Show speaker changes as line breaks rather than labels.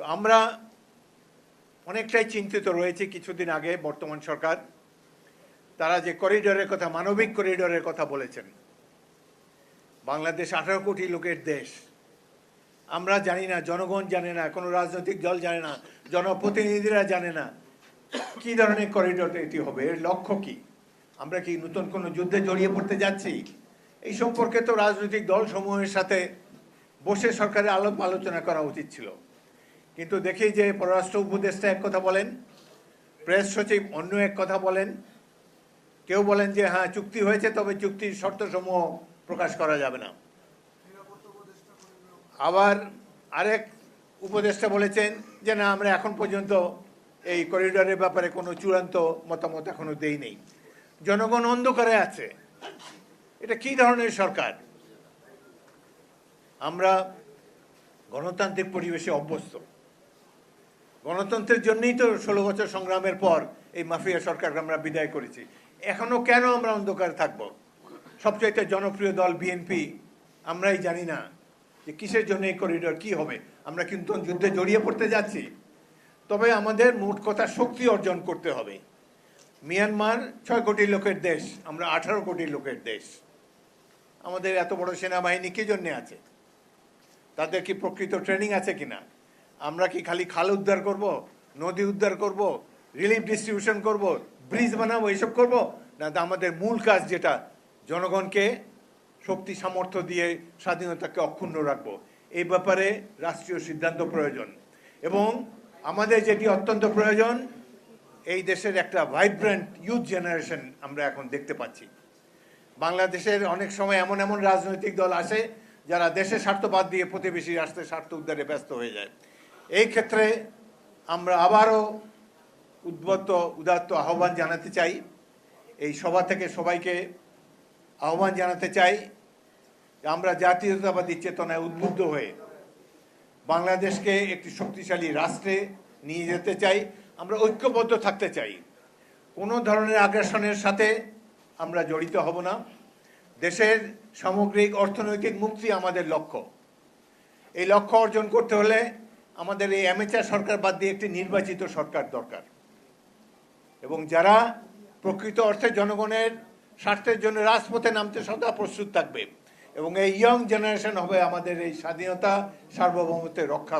তো আমরা অনেকটাই চিন্তিত রয়েছে কিছুদিন আগে বর্তমান সরকার। তারা যে করিডোরের কথা, মানবিক করিডোরের কথা বলেছেন। বাংলাদেশ আঠারো কোটি লোকের দেশ। আমরা জানি না, জনগণ জানে না, কোনো রাজনৈতিক দল জানে না, জনপ্রতিনিধিরা জানে না কি ধরনের করিডোর এটি হবে, এর লক্ষ্য কি? আমরা কি নতুন কোনো যুদ্ধে জড়িয়ে পড়তে যাচ্ছি? এই সম্পর্কে তো রাজনৈতিক দল সমূহের সাথে বসে সরকারের আলাপ আলোচনা করা উচিত ছিল। কিন্তু দেখি যে পররাষ্ট্র উপদেষ্টা এক কথা বলেন, প্রেস সচিব অন্য এক কথা বলেন, কেউ বলেন যে হ্যাঁ চুক্তি হয়েছে, তবে চুক্তির শর্তসমূহ প্রকাশ করা যাবে না। আবার আরেক উপদেষ্টা বলেছেন যে না, আমরা এখন পর্যন্ত এই করিডোরের ব্যাপারে কোনো চূড়ান্ত মতামত এখনও দেই নেই। জনগণ অন্ধকারে আছে। এটা কি ধরনের সরকার? আমরা গণতান্ত্রিক পরিবেশে অভ্যস্ত। গণতন্ত্রের জন্যই তো ষোলো বছর সংগ্রামের পর এই মাফিয়া সরকারকে আমরা বিদায় করেছি। এখনও কেন আমরা অন্ধকারে থাকব? সবচাইতে জনপ্রিয় দল বিএনপি, আমরাই জানি না যে কিসের জন্য এই করিডোর কি হবে। আমরা কিন্তু যুদ্ধে জড়িয়ে পড়তে যাচ্ছি। তবে আমাদের মোট কথা শক্তি অর্জন করতে হবে। মিয়ানমার ছয় কোটি লোকের দেশ, আমরা আঠারো কোটি লোকের দেশ। আমাদের এত বড় সেনাবাহিনী কি জন্য আছে? তাদের কি প্রকৃত ট্রেনিং আছে কিনা? আমরা কি খালি খাল উদ্ধার করব? নদী উদ্ধার করব? রিলিফ ডিস্ট্রিবিউশন করব? ব্রিজ বানাবো? এইসব করব? না আমাদের মূল কাজ যেটা, জনগণকে শক্তি, সামর্থ্য দিয়ে স্বাধীনতাকে অক্ষুণ্ণ রাখব। এই ব্যাপারে রাষ্ট্রীয় সিদ্ধান্ত প্রয়োজন। এবং আমাদের যেটি অত্যন্ত প্রয়োজন, এই দেশের একটা ভাইব্রেন্ট ইউথ জেনারেশন আমরা এখন দেখতে পাচ্ছি। বাংলাদেশের অনেক সময় এমন এমন রাজনৈতিক দল আসে যারা দেশের স্বার্থ বাদ দিয়ে প্রতিবেশী রাষ্ট্রের স্বার্থ উদ্ধারে ব্যস্ত হয়ে যায়। এই ক্ষেত্রে আমরা আবারও উদ্বত্ত উদাত্ত আহ্বান জানাতে চাই। এই সভা থেকে সবাইকে আহ্বান জানাতে চাই আমরা জাতীয়তাবাদী চেতনায় উদ্বুদ্ধ হয়ে বাংলাদেশকে একটি শক্তিশালী রাষ্ট্রে নিয়ে যেতে চাই। আমরা ঐক্যবদ্ধ থাকতে চাই। কোনো ধরনের আগ্রাসনের সাথে আমরা জড়িত হব না। দেশের সামগ্রিক, অর্থনৈতিক মুক্তি আমাদের লক্ষ্য। এই লক্ষ্য অর্জন করতে হলে আমাদের এই অ্যামেচার সরকার বাদ দিয়ে একটি নির্বাচিত সরকার দরকার। এবং যারা প্রকৃত অর্থে জনগণের স্বার্থের জন্য রাজপথে নামতে সদা প্রস্তুত থাকবে এবং এই ইয়ং জেনারেশন হবে আমাদের এই স্বাধীনতা সার্বভৌমত্বের রক্ষা